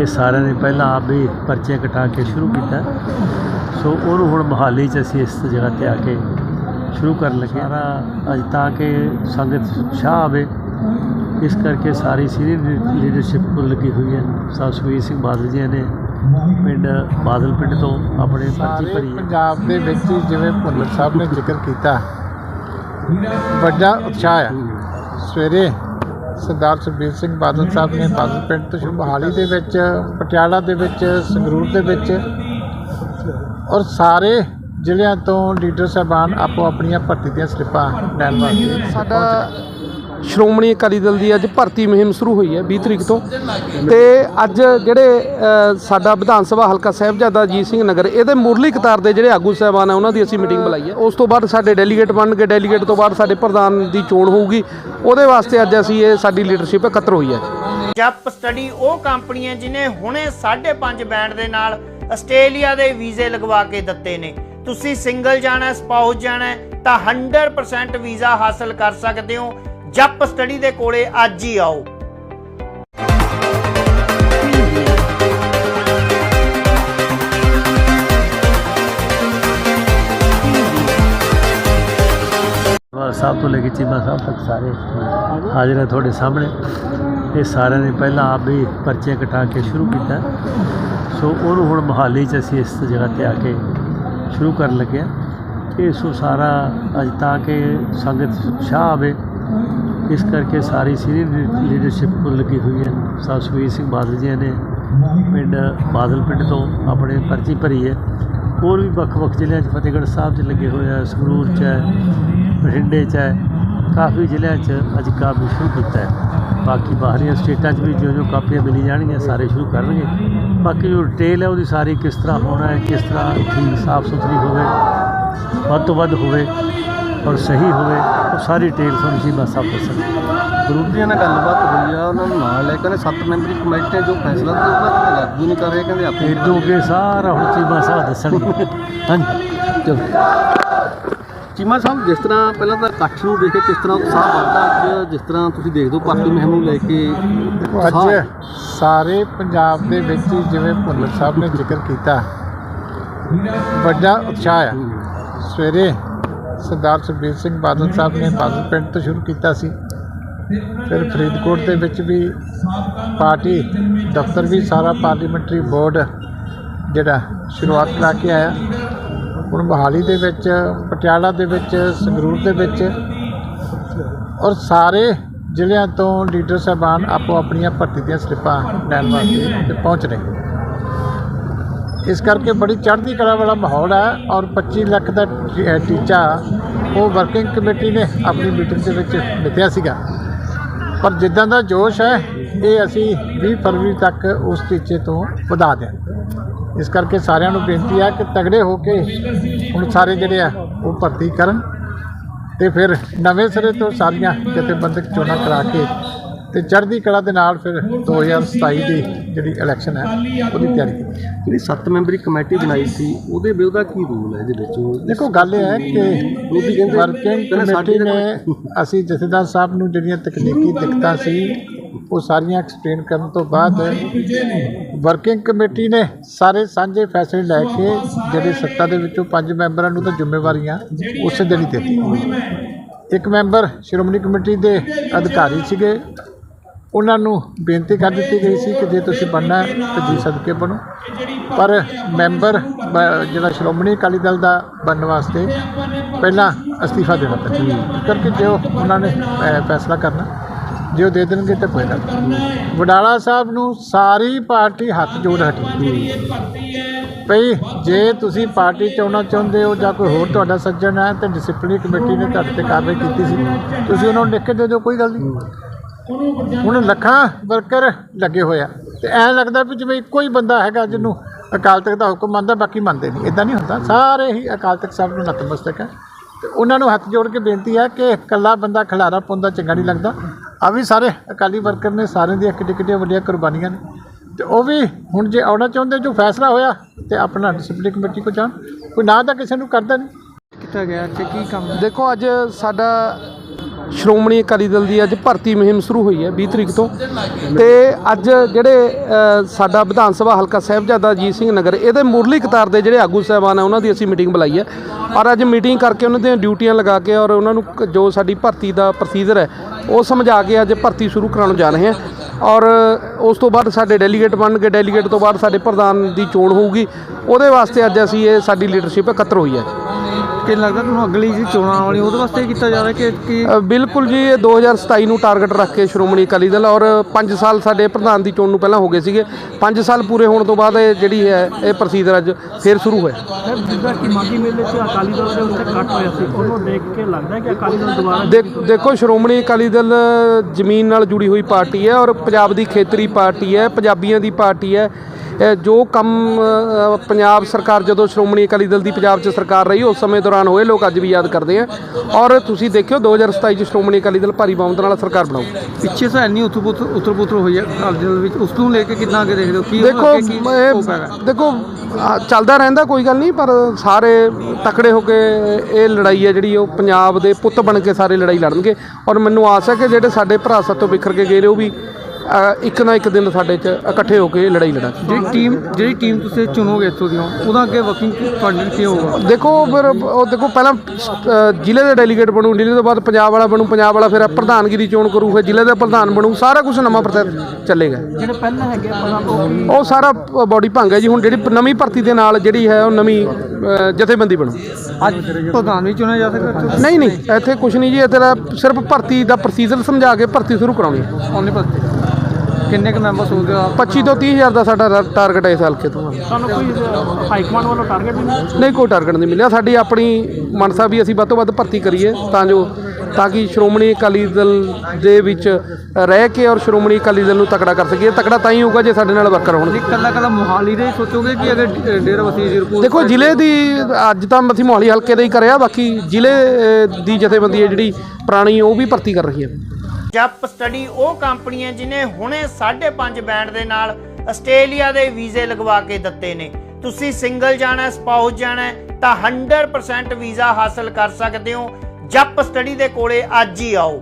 ਇਹ ਸਾਰਿਆਂ ਨੇ ਪਹਿਲਾਂ ਆਪ ਵੀ ਪਰਚੇ ਕਟਾ ਕੇ ਸ਼ੁਰੂ ਕੀਤਾ। ਸੋ ਉਹਨੂੰ ਹੁਣ ਮਹਾਲੀ 'ਚ ਅਸੀਂ ਇਸ ਜਗ੍ਹਾ ਤੇ ਆ ਕੇ ਸ਼ੁਰੂ ਕਰਨ ਲੱਗੇ ਹਾਂ। ਅੱਜ ਤਾਂ ਕਿ ਸੰਗਤ ਉਤਸ਼ਾਹ ਆਵੇ। ਇਸ ਕਰਕੇ ਸਾਰੀ ਸੀਨੀਅਰ ਲੀਡਰਸ਼ਿਪ ਕੋਲ ਲੱਗੀ ਹੋਈ ਹੈ। ਸਾਹਿਬ ਸੁਖਬੀਰ ਸਿੰਘ ਬਾਦਲ ਜੀ ਨੇ ਪਿੰਡ ਬਾਦਲ ਪਿੰਡ ਤੋਂ ਆਪਣੇ ਪਰਚੀ ਸਾਰੇ ਭਰੀ ਹੈ। ਪੰਜਾਬ ਦੇ ਵਿੱਚ ਹੀ ਜਿਵੇਂ ਭੁੱਲਰ ਸਾਹਿਬ ਨੇ ਜ਼ਿਕਰ ਕੀਤਾ ਵੱਡਾ ਉਤਸ਼ਾਹ ਆ। ਸਵੇਰੇ ਸਰਦਾਰ ਸੁਖਬੀਰ ਸਿੰਘ ਬਾਦਲ ਸਾਹਿਬ ਨੇ ਬਾਦਲ ਪਿੰਡ ਤੋਂ ਸ਼ੁਰੂ ਮੋਹਾਲੀ ਦੇ ਵਿੱਚ ਪਟਿਆਲਾ ਦੇ ਵਿੱਚ ਸੰਗਰੂਰ ਦੇ ਵਿੱਚ ਔਰ ਸਾਰੇ ਜ਼ਿਲ੍ਹਿਆਂ ਤੋਂ ਲੀਡਰ ਸਾਹਿਬਾਨ ਆਪੋ ਆਪਣੀਆਂ ਭਰਤੀ ਦੀਆਂ ਸਲਿੱਪਾਂ ਲੈਣ ਵਾਸਤੇ ਸਾਡਾ ਸ਼੍ਰੋਮਣੀ ਅਕਾਲੀ ਦਲ ਦੀ ਅੱਜ ਭਰਤੀ ਮੁਹਿੰਮ ਸ਼ੁਰੂ ਹੋਈ ਹੈ 20 ਤਰੀਕ ਤੋਂ। ਤੇ ਅੱਜ ਜਿਹੜੇ ਸਾਡਾ ਵਿਧਾਨ ਸਭਾ ਹਲਕਾ ਸਾਹਿਬਜ਼ਾਦਾ ਅਜੀਤ ਸਿੰਘ ਨਗਰ ਇਹਦੇ ਮੁਰਲੀ ਕਤਾਰ ਦੇ ਜਿਹੜੇ ਆਗੂ ਸਾਹਿਬਾਨ ਆ ਉਹਨਾਂ ਦੀ ਅਸੀਂ ਮੀਟਿੰਗ ਬੁਲਾਈ ਹੈ। ਉਸ ਤੋਂ ਬਾਅਦ ਸਾਡੇ ਡੈਲੀਗੇਟ ਬਣਨਗੇ ਡੈਲੀਗੇਟ ਤੋਂ ਬਾਅਦ ਸਾਡੇ ਪ੍ਰਧਾਨ ਦੀ ਚੋਣ ਹੋਊਗੀ। ਉਹਦੇ ਵਾਸਤੇ ਅੱਜ ਅਸੀਂ ਇਹ ਸਾਡੀ ਲੀਡਰਸ਼ਿਪ ਇਕੱਤਰ ਹੋਈ ਹੈ। ਜੱਪ ਸਟੱਡੀ ਉਹ ਕੰਪਨੀ ਹੈ ਜਿਨੇ ਹੁਣੇ 5.5 ਬੈਂਡ ਦੇ ਨਾਲ ਆਸਟ੍ਰੇਲੀਆ ਦੇ ਵੀਜ਼ੇ ਲਗਵਾ ਕੇ ਦਿੱਤੇ ਨੇ। ਤੁਸੀਂ ਸਿੰਗਲ ਜਾਣਾ ਹੈ, ਸਪਾਊਸ ਜਾਣਾ ਤਾਂ 100% ਵੀਜ਼ਾ ਹਾਸਲ ਕਰ ਸਕਦੇ ਹੋ। ਜਪ ਸਟੱਡੀ ਦੇ ਕੋਲੇ ਅੱਜ ਹੀ ਆਓ। ਬਾਬਾ ਸਾਹਿਬ ਤੋਂ ਲੈ ਕੇ ਚੀਮਾ ਸਾਹਿਬ ਤੱਕ ਸਾਰੇ ਹਾਜ਼ਰ ਹੈ ਤੁਹਾਡੇ ਸਾਹਮਣੇ। ਇਹ ਸਾਰਿਆਂ ਨੇ ਪਹਿਲਾਂ ਆਪ ਵੀ ਪਰਚੇ ਕਟਾ ਕੇ ਸ਼ੁਰੂ ਕੀਤਾ। ਸੋ ਉਹਨੂੰ ਹੁਣ ਮਹਾਲੀ 'ਚ ਅਸੀਂ ਇਸ ਜਗ੍ਹਾ ਤੇ ਆ ਕੇ ਸ਼ੁਰੂ ਕਰਨ ਲੱਗੇ ਹਾਂ। ਇਹ ਸੋ ਸਾਰਾ ਅੱਜ ਤਾਂ ਕਿ ਸੰਗਤ ਉਤਸ਼ਾਹ ਆਵੇ। ਇਸ ਕਰਕੇ ਸਾਰੀ ਸੀਨੀਅਰ ਲੀਡਰਸ਼ਿਪ ਕੋਲ ਲੱਗੀ ਹੋਈ ਹੈ। ਸਾਹਿਬ ਸੁਖਬੀਰ ਸਿੰਘ ਬਾਦਲ ਜੀ ਨੇ ਪਿੰਡ, ਬਾਦਲ ਪਿੰਡ ਤੋਂ ਆਪਣੇ ਪਰਚੀ ਭਰੀ ਹੈ। ਹੋਰ ਵੀ ਵੱਖ-ਵੱਖ ਜ਼ਿਲ੍ਹਿਆਂ 'ਚ, ਫਤਿਹਗੜ੍ਹ ਸਾਹਿਬ 'ਚ ਲੱਗੇ ਹੋਏ ਆ, ਸੰਗਰੂਰ 'ਚ ਹੈ, ਬਠਿੰਡੇ 'ਚ ਹੈ, ਕਾਫੀ ਜ਼ਿਲ੍ਹਿਆਂ 'ਚ ਅੱਜ ਕੰਮ ਸ਼ੁਰੂ ਕੀਤਾ ਹੈ। ਬਾਕੀ ਬਾਹਰੀਆਂ ਸਟੇਟਾਂ 'ਚ ਵੀ ਜੋ ਜੋ ਕਾਪੀਆਂ ਮਿਲੀ ਜਾਣਗੀਆਂ, ਸਾਰੇ ਸ਼ੁਰੂ ਕਰਨਗੇ। ਬਾਕੀ ਜੋ ਡਿਟੇਲ ਹੈ, ਉਹਦੀ ਸਾਰੀ ਕਿਸ ਤਰ੍ਹਾਂ ਹੋਣਾ ਹੈ, ਕਿਸ ਤਰ੍ਹਾਂ ਠੀਕ ਸਾਫ਼ ਸੁਥਰੀ ਹੋਵੇ, ਵੱਧ ਤੋਂ ਵੱਧ ਹੋਵੇ ਔਰ ਸਹੀ ਹੋਵੇ ਉਹ ਸਾਰੀ ਡਿਟੇਲ ਤੁਹਾਨੂੰ ਜੀ ਬਸ ਆਪ ਦੱਸਣਗੇ ਵਿਰੋਧੀਆਂ ਨਾਲ ਗੱਲਬਾਤ ਹੋਈ ਆ ਉਹਨਾਂ ਨੂੰ ਨਾਲ ਲੈ ਕੇ ਕਹਿੰਦੇ ਸੱਤ ਮੈਂਬਰੀ ਕਮੇਟੀ ਨੇ ਜੋ ਫੈਸਲਾ ਕੀਤਾ ਉਹਨਾਂ ਤੇ ਲਾਗੂ ਨਹੀਂ ਕਰ ਰਹੇ ਕਹਿੰਦੇ ਆਪੇ ਇਦੋਂ ਅੱਗੇ ਸਾਰਾ ਹੁਣ ਚੀਮਾ ਸਾਹਿਬ ਦੱਸਣਗੇ। ਹਾਂਜੀ। ਚਲੋ। ਚੀਮਾ ਸਾਹਿਬ ਜਿਸ ਤਰ੍ਹਾਂ ਪਹਿਲਾਂ ਤਾਂ ਇਕੱਠ ਨੂੰ ਦੇਖ ਕੇ ਕਿਸ ਤਰ੍ਹਾਂ ਉਤਸ਼ਾਹ ਵੱਧਦਾ ਅੱਜ ਜਿਸ ਤਰ੍ਹਾਂ ਤੁਸੀਂ ਦੇਖਦੇ ਹੋ ਪਾਰਟੀ ਮੁਹਿੰਮ ਨੂੰ ਲੈ ਕੇ ਅੱਜ ਸਾਰੇ ਪੰਜਾਬ ਦੇ ਵਿੱਚ ਹੀ ਜਿਵੇਂ ਭੁੱਲਰ ਸਾਹਿਬ ਨੇ ਜ਼ਿਕਰ ਕੀਤਾ ਵੱਡਾ ਉਤਸ਼ਾਹ ਆ। ਸਵੇਰੇ ਸਰਦਾਰ ਸੁਖਬੀਰ ਸਿੰਘ ਬਾਦਲ ਸਾਹਿਬ ਨੇ ਬਾਦਲ ਪਿੰਡ ਤੋਂ ਸ਼ੁਰੂ ਕੀਤਾ ਸੀ। ਫਿਰ ਫਰੀਦਕੋਟ ਦੇ ਵਿੱਚ ਵੀ ਪਾਰਟੀ, ਦਫ਼ਤਰ ਵੀ ਸਾਰਾ ਪਾਰਲੀਮੈਂਟਰੀ ਬੋਰਡ ਜਿਹੜਾ ਸ਼ੁਰੂਆਤ ਕਰਾ ਕੇ ਆਇਆ। ਹੁਣ ਮੋਹਾਲੀ ਦੇ ਵਿੱਚ, ਪਟਿਆਲਾ ਦੇ ਵਿੱਚ, ਸੰਗਰੂਰ ਦੇ ਵਿੱਚ ਔਰ ਸਾਰੇ ਜ਼ਿਲ੍ਹਿਆਂ ਤੋਂ ਲੀਡਰ ਸਾਹਿਬਾਨ ਆਪੋ ਆਪਣੀਆਂ ਭਰਤੀ ਦੀਆਂ ਸਲਿੱਪਾਂ ਲੈਣ ਵਾਸਤੇ ਪਹੁੰਚ ਰਹੇ ਇਸ ਕਰਕੇ ਬੜੀ ਚੜ੍ਹਦੀ ਕਲਾ ਵਾਲਾ ਮਾਹੌਲ ਹੈ ਔਰ 25 ਲੱਖ ਦਾ ਟੀਚਾ ਉਹ ਵਰਕਿੰਗ ਕਮੇਟੀ ਨੇ ਆਪਣੀ ਮੀਟਿੰਗ ਦੇ ਵਿੱਚ ਮਿੱਥਿਆ ਸੀਗਾ। ਪਰ ਜਿੱਦਾਂ ਦਾ ਜੋਸ਼ ਹੈ, ਇਹ ਅਸੀਂ 20 ਫਰਵਰੀ ਤੱਕ ਉਸ ਟੀਚੇ ਤੋਂ ਵਧਾ ਦਿਆਂ ਇਸ ਕਰਕੇ ਸਾਰਿਆਂ ਨੂੰ ਬੇਨਤੀ ਹੈ ਕਿ ਤਗੜੇ ਹੋ ਕੇ ਹੁਣ ਸਾਰੇ ਜਿਹੜੇ ਆ, ਉਹ ਭਰਤੀ ਕਰਨ ਤੇ ਫਿਰ ਨਵੇਂ ਸਿਰੇ ਤੋਂ ਸਾਰੀਆਂ ਜਥੇਬੰਦਕ ਚੋਣਾਂ ਕਰਾ ਕੇ ਤੇ ਚੜ੍ਹਦੀ ਕਲਾ ਦੇ ਨਾਲ ਫਿਰ 2027 ਦੀ ਜਿਹੜੀ ਇਲੈਕਸ਼ਨ ਹੈ ਉਹਦੀ ਤਿਆਰੀ ਕੀਤੀ। ਜਿਹੜੀ ਸੱਤ ਮੈਂਬਰੀ ਕਮੇਟੀ ਬਣਾਈ ਸੀ ਉਹਦੇ ਵਿਰੋਧ ਦਾ ਕੀ ਰੂਲ ਹੈ ਇਹਦੇ ਵਿੱਚ? ਦੇਖੋ ਗੱਲ ਇਹ ਹੈ ਕਿ ਵਿਰੋਧੀ ਕਹਿੰਦੇ ਵਰਕਿੰਗ ਕਮੇਟੀ ਨੇ ਅਸੀਂ ਜਥੇਦਾਰ ਸਾਹਿਬ ਨੂੰ ਜਿਹੜੀਆਂ ਤਕਨੀਕੀ ਦਿੱਕਤਾਂ ਸੀ ਉਹ ਸਾਰੀਆਂ ਐਕਸਪਲੇਨ ਕਰਨ ਤੋਂ ਬਾਅਦ ਵਰਕਿੰਗ ਕਮੇਟੀ ਨੇ ਸਾਰੇ ਸਾਂਝੇ ਫੈਸਲੇ ਲੈ ਕੇ ਜਿਹੜੇ ਸੱਤਾ ਦੇ ਵਿੱਚੋਂ ਪੰਜ ਮੈਂਬਰਾਂ ਨੂੰ ਤਾਂ ਜ਼ਿੰਮੇਵਾਰੀਆਂ ਉਸੇ ਦਿਨ ਹੀ ਦਿੱਤੀਆਂ। ਇੱਕ ਮੈਂਬਰ ਸ਼੍ਰੋਮਣੀ ਕਮੇਟੀ ਦੇ ਅਧਿਕਾਰੀ ਸੀਗੇ ਉਹਨਾਂ ਨੂੰ ਬੇਨਤੀ ਕਰ ਦਿੱਤੀ ਗਈ ਸੀ ਕਿ ਜੇ ਤੁਸੀਂ ਬਣਨਾ ਤਾਂ ਜੀ ਸਦਕੇ ਬਣੋ। ਪਰ ਮੈਂਬਰ ਬ- ਜਿਹੜਾ ਸ਼੍ਰੋਮਣੀ ਅਕਾਲੀ ਦਲ ਦਾ ਬਣਨ ਵਾਸਤੇ ਪਹਿਲਾਂ ਅਸਤੀਫਾ ਦੇਣਾ ਪੈਂਦਾ ਇਸ ਕਰਕੇ ਜੇ ਉਹਨਾਂ ਨੇ ਫੈਸਲਾ ਕਰਨਾ, ਜੇ ਉਹ ਦੇ ਦੇਣਗੇ ਤਾਂ ਕੋਈ ਗੱਲ ਨਹੀਂ। ਵਡਾਲਾ ਸਾਹਿਬ ਨੂੰ ਸਾਰੀ ਪਾਰਟੀ ਹੱਥ ਜੋੜ ਹਟੀ। ਭਈ ਜੇ ਤੁਸੀਂ ਪਾਰਟੀ ਚ ਆਉਣਾ ਚਾਹੁੰਦੇ ਹੋ ਜਾਂ ਕੋਈ ਹੋਰ ਤੁਹਾਡਾ ਸੱਜਣ ਹੈ ਤਾਂ ਡਿਸਪਲਿਨਰੀ ਕਮੇਟੀ ਨੇ ਤੁਹਾਡੇ ਤੇ ਕਾਰਵਾਈ ਕੀਤੀ ਸੀ। ਤੁਸੀਂ ਉਹਨਾਂ ਨੂੰ ਲਿਖ ਕੇ ਦੇ ਦਿਓ, ਕੋਈ ਗੱਲ ਨਹੀਂ। ਹੁਣ ਲੱਖਾਂ ਵਰਕਰ ਲੱਗੇ ਹੋਏ ਆ। ਤੇ ਐਂ ਲੱਗਦਾ ਵੀ ਜਿਵੇਂ ਇੱਕੋ ਹੀ ਬੰਦਾ ਹੈਗਾ ਜਿਹਨੂੰ ਅਕਾਲ ਤਖਤ ਦਾ ਹੁਕਮ ਮੰਨਦਾ ਬਾਕੀ ਮੰਨਦੇ ਨਹੀਂ। ਇਦਾਂ ਨਹੀਂ ਹੁੰਦਾ। ਸਾਰੇ ਹੀ ਅਕਾਲ ਤਖਤ ਸਾਹਿਬ ਨੂੰ ਨਤਮਸਤਕ ਹੈ। ਤੇ ਉਹਨਾਂ ਨੂੰ ਹੱਥ ਜੋੜ ਕੇ ਬੇਨਤੀ ਹੈ ਕਿ ਇਕੱਲਾ ਬੰਦਾ ਖਿਲਾਰਾ ਪਾਉਂਦਾ ਚੰਗਾ ਨਹੀਂ ਲੱਗਦਾ। ਆ ਵੀ ਸਾਰੇ ਅਕਾਲੀ ਵਰਕਰ ਨੇ ਸਾਰਿਆਂ ਦੀਆਂ ਕਿੱਡੀ ਕਿੱਡੀਆਂ ਵੱਡੀਆਂ ਕੁਰਬਾਨੀਆਂ ਨੇ। ਤੇ ਉਹ ਵੀ ਹੁਣ ਜੇ ਆਉਣਾ ਚਾਹੁੰਦੇ ਜੋ ਫੈਸਲਾ ਹੋਇਆ ਤੇ ਆਪਣਾ ਡਿਸਪਲਿਨ ਕਮੇਟੀ ਕੋ ਜਾਣ। ਕੋਈ ਨਾ ਤਾਂ ਕਿਸੇ ਨੂੰ ਕਰਦਾ ਨਹੀਂ। ਕੀਤਾ ਗਿਆ ਕਿ ਕੀ ਕੰਮ? ਦੇਖੋ ਅੱਜ ਸਾਡਾ ਸ਼੍ਰੋਮਣੀ ਅਕਾਲੀ ਦਲ ਦੀ ਅੱਜ ਭਰਤੀ ਮੁਹਿੰਮ ਸ਼ੁਰੂ ਹੋਈ ਹੈ 20 ਤਰੀਕ ਤੋਂ। ਤੇ ਅੱਜ ਜਿਹੜੇ ਸਾਡਾ ਵਿਧਾਨ ਸਭਾ ਹਲਕਾ ਸਾਹਿਬਜ਼ਾਦਾ ਅਜੀਤ ਸਿੰਘ ਨਗਰ, ਇਹਦੇ ਮੁਰਲੀ ਕਤਾਰ ਦੇ ਜਿਹੜੇ ਆਗੂ ਸਾਹਿਬਾਨ ਆ, ਉਹਨਾਂ ਦੀ ਅਸੀਂ ਮੀਟਿੰਗ ਬੁਲਾਈ ਹੈ। ਔਰ ਅੱਜ ਮੀਟਿੰਗ ਕਰਕੇ ਉਹਨਾਂ ਦੀਆਂ ਡਿਊਟੀਆਂ ਲਗਾ ਕੇ ਔਰ ਉਹਨਾਂ ਨੂੰ ਕ- ਜੋ ਸਾਡੀ ਭਰਤੀ ਦਾ ਪ੍ਰੋਸੀਜਰ ਹੈ, ਉਹ ਸਮਝਾ ਕੇ ਅੱਜ ਭਰਤੀ ਸ਼ੁਰੂ ਕਰਾਉਣ ਜਾ ਰਹੇ ਹਾਂ। ਔਰ ਉਸ ਤੋਂ ਬਾਅਦ ਸਾਡੇ ਡੈਲੀਗੇਟ ਬਣਨਗੇ ਡੈਲੀਗੇਟ ਤੋਂ ਬਾਅਦ ਸਾਡੇ ਪ੍ਰਧਾਨ ਦੀ ਚੋਣ ਹੋਊਗੀ। ਉਹਦੇ ਵਾਸਤੇ ਅੱਜ ਅਸੀਂ ਇਹ ਸਾਡੀ ਲੀਡਰਸ਼ਿਪ ਇਕੱਤਰ ਹੋਈ ਹੈ। ਕਿ ਲੱਗਦਾ ਤੁਹਾਨੂੰ ਅਗਲੀ ਜਿਹੜੀ ਚੋਣਾਂ ਆਉਣ ਵਾਲੀ ਉਹਦੇ ਵਾਸਤੇ ਕੀਤਾ ਜਾ ਰਿਹਾ ਕਿ ਕਿ? ਅ, ਬਿਲਕੁਲ ਜੀ ਇਹ 2027 ਨੂੰ ਟਾਰਗੇਟ ਰੱਖ ਕੇ ਸ਼੍ਰੋਮਣੀ ਅਕਾਲੀ ਦਲ ਔਰ 5 ਸਾਲ ਸਾਡੇ ਪ੍ਰਧਾਨ ਦੀ ਚੋਣ ਨੂੰ ਪਹਿਲਾਂ ਹੋ ਗਏ ਸੀਗੇ। 5 ਸਾਲ ਪੂਰੇ ਹੋਣ ਤੋਂ ਬਾਅਦ ਇਹ ਜਿਹੜੀ ਹੈ ਇਹ ਪ੍ਰੋਸੀਜਰ ਅੱਜ ਫੇਰ ਸ਼ੁਰੂ ਹੋਇਆ। ਜਿੱਦਾਂ ਕਿ ਮਾਗੀ ਮੇਲੇ 'ਚ ਅਕਾਲੀ ਦਲ ਦੇ ਉੱਤੇ ਕੱਟ ਹੋਇਆ ਸੀ ਉਹਨੂੰ ਦੇਖ ਕੇ ਲੱਗਦਾ ਹੈ ਕਿ ਅਕਾਲੀ ਦਲ ਦੁਬਾਰਾ ਦੇਖ- ਦੇਖੋ ਸ਼੍ਰੋਮਣੀ ਅਕਾਲੀ ਦਲ ਜ਼ਮੀਨ ਨਾਲ ਜੁੜੀ ਹੋਈ ਪਾਰਟੀ ਹੈ ਔਰ ਪੰਜਾਬ ਦੀ ਖੇਤਰੀ ਪਾਰਟੀ ਹੈ ਪੰਜਾਬੀਆਂ ਦੀ ਪਾਰਟੀ ਹੈ। ਜੋ ਕੰਮ ਪੰਜਾਬ ਸਰਕਾਰ ਜਦੋਂ ਸ਼੍ਰੋਮਣੀ ਅਕਾਲੀ ਦਲ ਦੀ ਪੰਜਾਬ 'ਚ ਸਰਕਾਰ ਰਹੀ ਉਸ ਸਮੇਂ ਦੌਰਾਨ ਹੋਏ ਲੋਕ ਅੱਜ ਵੀ ਯਾਦ ਕਰਦੇ ਆ। ਔਰ ਤੁਸੀਂ ਦੇਖਿਓ 2027 'ਚ ਸ਼੍ਰੋਮਣੀ ਅਕਾਲੀ ਦਲ ਭਾਰੀ ਬਹੁਮਤ ਨਾਲ ਸਰਕਾਰ ਬਣਾਊ। ਪਿੱਛੇ ਤਾਂ ਇੰਨੀ ਉਥਲ ਪੁਥਲ ਹੋਈ ਹੈ ਅਕਾਲੀ ਦਲ ਵਿੱਚ। ਉਸ ਨੂੰ ਲੈ ਕੇ ਕਿੰਨਾ ਅੱਗੇ ਦੇਖਦੇ ਹੋ? ਕੀ ਉਹਨੂੰ ਦੇਖੋ ਅੱਗੇ ਕੀ ਇਹ? ਦੇਖੋ ਆ, ਚੱਲਦਾ ਰਹਿੰਦਾ ਕੋਈ ਗੱਲ ਨਹੀਂ ਪਰ ਸਾਰੇ ਤਕੜੇ ਹੋ ਕੇ ਇਹ ਲੜਾਈ ਹੈ ਜਿਹੜੀ ਉਹ ਪੰਜਾਬ ਦੇ ਪੁੱਤ ਬਣ ਕੇ ਸਾਰੇ ਲੜਾਈ ਲੜਨਗੇ। ਔਰ ਮੈਨੂੰ ਆਸ ਹੈ ਕਿ ਜਿਹੜੇ ਸਾਡੇ ਭਰਾ ਸਾਤੋਂ ਵਿਖਰ ਕੇ ਗਏ ਨੇ ਉਹ ਵੀ ਇੱਕ ਨਾ ਇੱਕ ਦਿਨ ਸਾਡੇ 'ਚ ਇਕੱਠੇ ਹੋ ਕੇ ਲੜਾਈ ਲੜਾਂਗੇ। ਜਿਹੜੀ ਟੀਮ ਜਿਹੜੀ ਟੀਮ ਤੁਸੀਂ ਚੁਣੋਗੇ ਇੱਥੋਂ ਦੀ ਉਹਦਾ ਅੱਗੇ ਵਰਕਿੰਗ ਤੁਹਾਡੇ ਕੀ ਹੋਊਗਾ? ਦੇਖੋ ਫਿਰ ਉਹ ਦੇਖੋ ਪਹਿਲਾਂ ਜ਼ਿਲ੍ਹੇ ਦੇ ਡੈਲੀਗੇਟ ਬਣੂ ਜ਼ਿਲ੍ਹੇ ਤੋਂ ਬਾਅਦ ਪੰਜਾਬ ਵਾਲਾ ਬਣੂ ਪੰਜਾਬ ਵਾਲਾ ਫਿਰ ਪ੍ਰਧਾਨਗੀ ਦੀ ਚੋਣ ਕਰੂ ਫਿਰ ਜ਼ਿਲ੍ਹੇ ਦਾ ਪ੍ਰਧਾਨ ਬਣੂ ਸਾਰਾ ਕੁਝ ਨਵਾਂ ਪ੍ਰੋਸੈਸ ਚੱਲੇਗਾ। ਜਿਹੜੇ ਪਹਿਲਾਂ ਹੈਗੇ ਪ੍ਰਧਾਨ ਉਹ ਸਾਰਾ ਬਾਡੀ ਭੰਗ ਹੈ ਜੀ ਹੁਣ ਜਿਹੜੀ ਨਵੀਂ ਭਰਤੀ ਦੇ ਨਾਲ ਜਿਹੜੀ ਹੈ ਉਹ ਨਵੀਂ ਜਥੇਬੰਦੀ ਬਣੂ। ਅੱਜ ਪ੍ਰਧਾਨ ਵੀ ਚੁਣਿਆ ਜਾ ਸਕਦਾ ਇੱਥੋਂ ਨਹੀਂ ਨਹੀਂ ਇੱਥੇ ਕੁਝ ਨਹੀਂ ਜੀ ਇੱਥੇ ਤਾਂ ਸਿਰਫ ਭਰਤੀ ਦਾ ਪ੍ਰੋਸੀਜਰ ਸਮਝਾ ਕੇ ਭਰਤੀ ਸ਼ੁਰੂ ਕਰਾਉਣੀ ਹੈ। ਉਹਨੇ ਪਤਾ ਕਿੰਨੇ ਕੁ ਮੈਂਬਰਸ ਹੋਗੇ ਆ 25 ਤੋਂ 30 ਹਜ਼ਾਰ ਦਾ ਸਾਡਾ ਟਾਰਗੇਟ ਹੈ ਇਸ ਹਲਕੇ ਤੋਂ। ਤੁਹਾਨੂੰ ਕੋਈ ਹਾਈ ਕਮਾਂਡ ਵੱਲੋਂ ਟਾਰਗੇਟ ਨਹੀਂ ਨਹੀਂ ਕੋਈ ਟਾਰਗੇਟ ਨਹੀਂ ਮਿਲਿਆ। ਸਾਡੀ ਆਪਣੀ ਮਨਸਾ ਵੀ ਅਸੀਂ ਵੱਧ ਤੋਂ ਵੱਧ ਭਰਤੀ ਕਰੀਏ ਤਾਂ ਜੋ ਤਾਂ ਕਿ ਸ਼੍ਰੋਮਣੀ ਅਕਾਲੀ ਦਲ ਦੇ ਵਿੱਚ ਰਹਿ ਕੇ ਔਰ ਸ਼੍ਰੋਮਣੀ ਅਕਾਲੀ ਦਲ ਨੂੰ ਤਕੜਾ ਕਰ ਸਕੀਏ। ਤਕੜਾ ਤਾਂ ਹੀ ਹੋਊਗਾ ਜੇ ਸਾਡੇ ਨਾਲ ਵਰਕਰ ਹੋਣਗੇ ਕੱਲਾ ਕੱਲਾ ਮੁਹਾਲੀ ਦੇ ਸੋਚੋਗੇ ਕਿ ਅਗਰ ਡੇ- ਡੇਰਾ ਵਸੀ ਜੀਰਪੁਰ ਦੇਖੋ ਜ਼ਿਲ੍ਹੇ ਦੀ ਅੱਜ ਤਾਂ ਅਸੀਂ ਮੋਹਾਲੀ ਹਲਕੇ ਦਾ ਹੀ ਕਰਿਆ ਬਾਕੀ ਜ਼ਿਲ੍ਹੇ ਦੀ ਜਥੇਬੰਦੀ ਹੈ ਜਿਹੜੀ ਪੁਰਾਣੀ ਉਹ ਵੀ ਭਰਤੀ ਕਰ ਰਹੀ ਹੈ। ਜਪ ਸਟੱਡੀ ਉਹ ਕੰਪਨੀ ਹੈ ਜਿਨੇ ਹੁਣੇ 5.5 ਬੈਂਡ ਦੇ ਨਾਲ ਆਸਟ੍ਰੇਲੀਆ ਦੇ ਵੀਜ਼ੇ ਲਗਵਾ ਕੇ ਦਿੱਤੇ ਨੇ। ਤੁਸੀਂ ਸਿੰਗਲ ਜਾਣਾ, ਸਪਾਊਸ ਜਾਣਾ ਹੈ ਤਾਂ 100% ਵੀਜ਼ਾ ਹਾਸਲ ਕਰ ਸਕਦੇ ਹੋ। ਜਪ ਸਟੱਡੀ ਦੇ ਕੋਲੇ ਅੱਜ ਹੀ ਆਓ।